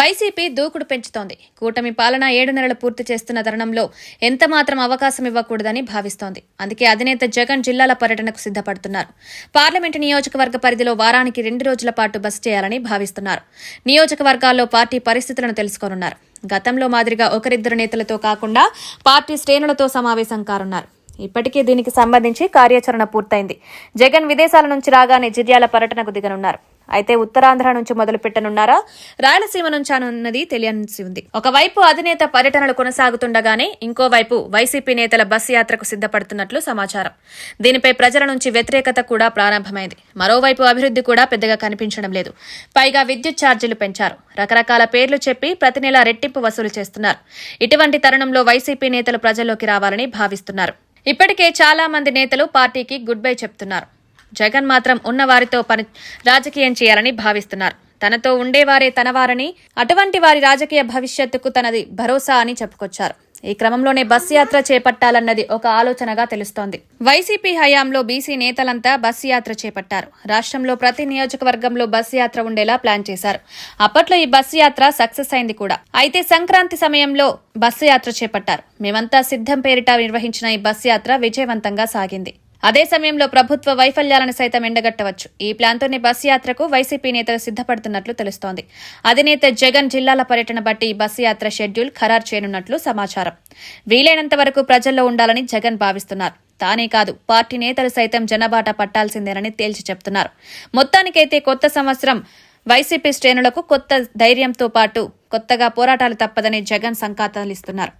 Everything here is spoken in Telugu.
వైసీపీ దూకుడు పెంచుతోంది. కూటమి పాలన ఏడు నెలలు పూర్తి చేస్తున్న తరుణంలో ఎంత మాత్రం అవకాశం ఇవ్వకూడదని భావిస్తోంది. అందుకే అధినేత జగన్ జిల్లాల పర్యటనకు సిద్ధపడుతున్నారు. పార్లమెంటు నియోజకవర్గ పరిధిలో వారానికి రెండు రోజుల పాటు బస చేయాలని భావిస్తున్నారు. నియోజకవర్గాల్లో పార్టీ పరిస్థితులను తెలుసుకోనున్నారు. గతంలో మాదిరిగా ఒకరిద్దరు నేతలతో కాకుండా పార్టీ శ్రేణులతో సమావేశం కానున్నారు. ఇప్పటికే దీనికి సంబంధించి కార్యాచరణ పూర్తయింది. జగన్ విదేశాల నుంచి రాగానే జిల్లాల పర్యటనకు దిగనున్నారు. అయితే ఉత్తరాంధ్ర నుంచి మొదలు పెట్టనున్నారా రాయలసీమ నుంచి అనున్నది తెలియాల్సి ఉంది. ఒకవైపు అధినేత పర్యటనలు కొనసాగుతుండగానే ఇంకోవైపు వైసీపీ నేతల బస్సు యాత్రకు సిద్ధపడుతున్నట్లు సమాచారం. దీనిపై ప్రజల నుంచి వ్యతిరేకత కూడా ప్రారంభమైంది. మరోవైపు అభివృద్ధి కూడా పెద్దగా కనిపించడం లేదు. పైగా విద్యుత్ ఛార్జీలు పెంచారు. రకరకాల పేర్లు చెప్పి ప్రతి నెలా రెట్టింపు వసూలు చేస్తున్నారు. ఇటువంటి తరుణంలో వైసీపీ నేతలు ప్రజల్లోకి రావాలని భావిస్తున్నారు. ఇప్పటికే చాలా మంది నేతలు పార్టీకి గుడ్ బై చెప్తున్నారు. జగన్ మాత్రం ఉన్న వారితో పని రాజకీయం చేయాలని భావిస్తున్నారు. తనతో ఉండేవారే తనవారని అటువంటి వారి రాజకీయ భవిష్యత్తుకు తనది భరోసా అని చెప్పుకొచ్చారు. ఈ క్రమంలోనే బస్సు యాత్ర చేపట్టాలన్నది ఒక ఆలోచనగా తెలుస్తోంది. వైసీపీ హయాంలో బీసీ నేతలంతా బస్సు యాత్ర చేపట్టారు. రాష్ట్రంలో ప్రతి నియోజకవర్గంలో బస్సు యాత్ర ఉండేలా ప్లాన్ చేశారు. అప్పట్లో ఈ బస్సు యాత్ర సక్సెస్ అయింది కూడా. అయితే సంక్రాంతి సమయంలో బస్సు యాత్ర చేపట్టారు. మేమంతా సిద్ధం పేరిట నిర్వహించిన ఈ బస్సు యాత్ర విజయవంతంగా సాగింది. అదే సమయంలో ప్రభుత్వ వైఫల్యాలను సైతం ఎండగట్టవచ్చు. ఈ ప్లాన్తోనే బస్సు యాత్రకు వైసీపీ నేతలు సిద్ధపడుతున్నట్లు తెలుస్తోంది. అధినేత జగన్ జిల్లాల పర్యటన బట్టి బస్సు యాత్ర షెడ్యూల్ ఖరారు చేయనున్నట్లు సమాచారం. వీలైనంత వరకు ప్రజల్లో ఉండాలని జగన్ భావిస్తున్నారు. తానే కాదు పార్టీ నేతలు సైతం జనబాట పట్టాల్సిందేనని తేల్చి చెప్తున్నారు. మొత్తానికైతే కొత్త సంవత్సరం వైసీపీ శ్రేణులకు కొత్త ధైర్యంతో పాటు కొత్తగా పోరాటాలు తప్పదని జగన్ సంకేతాలిస్తున్నారు